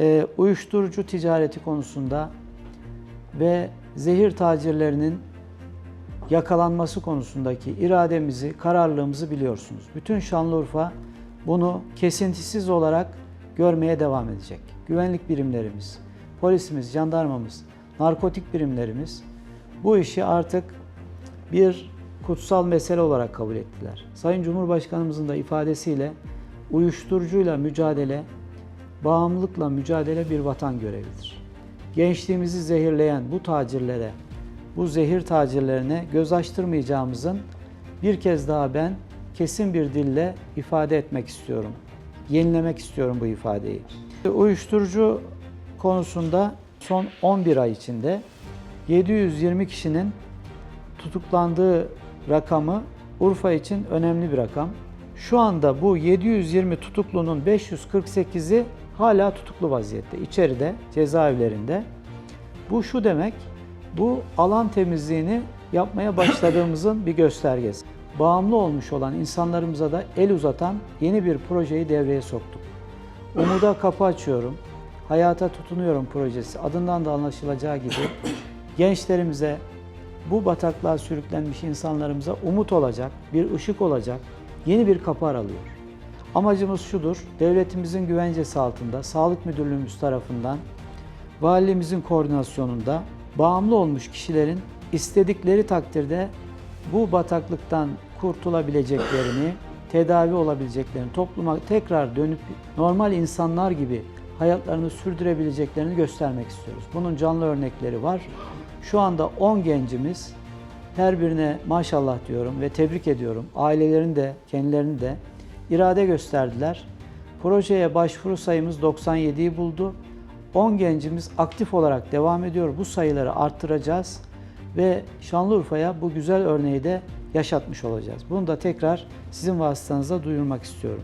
e, uyuşturucu ticareti konusunda ve zehir tacirlerinin yakalanması konusundaki irademizi, kararlılığımızı biliyorsunuz. Bütün Şanlıurfa bunu kesintisiz olarak görmeye devam edecek. Güvenlik birimlerimiz, polisimiz, jandarmamız, narkotik birimlerimiz bu işi artık bir kutsal mesele olarak kabul ettiler. Sayın Cumhurbaşkanımızın da ifadesiyle uyuşturucuyla mücadele, bağımlılıkla mücadele bir vatan görevidir. Gençliğimizi zehirleyen bu tacirlere, bu zehir tacirlerine göz açtırmayacağımızın bir kez daha ben kesin bir dille ifade etmek istiyorum. Yenilemek istiyorum bu ifadeyi. Uyuşturucu konusunda son 11 ay içinde 720 kişinin tutuklandığı rakamı Urfa için önemli bir rakam. Şu anda bu 720 tutuklunun 548'i hala tutuklu vaziyette. içeride, cezaevlerinde. Bu şu demek, bu alan temizliğini yapmaya başladığımızın bir göstergesi. Bağımlı olmuş olan insanlarımıza da el uzatan yeni bir projeyi devreye soktuk. Umuda kapı açıyorum, hayata tutunuyorum projesi adından da anlaşılacağı gibi gençlerimize, bu bataklığa sürüklenmiş insanlarımıza umut olacak, bir ışık olacak yeni bir kapı aralıyor. Amacımız şudur, devletimizin güvencesi altında, Sağlık Müdürlüğümüz tarafından, valimizin koordinasyonunda bağımlı olmuş kişilerin istedikleri takdirde bu bataklıktan kurtulabileceklerini, tedavi olabileceklerini, topluma tekrar dönüp normal insanlar gibi hayatlarını sürdürebileceklerini göstermek istiyoruz. Bunun canlı örnekleri var. Şu anda 10 gencimiz her birine maşallah diyorum ve tebrik ediyorum. Ailelerini de, kendilerini de irade gösterdiler. Projeye başvuru sayımız 97'yi buldu. 10 gencimiz aktif olarak devam ediyor. Bu sayıları arttıracağız ve Şanlıurfa'ya bu güzel örneği de yaşatmış olacağız. Bunu da tekrar sizin vasıtanızla duyurmak istiyorum.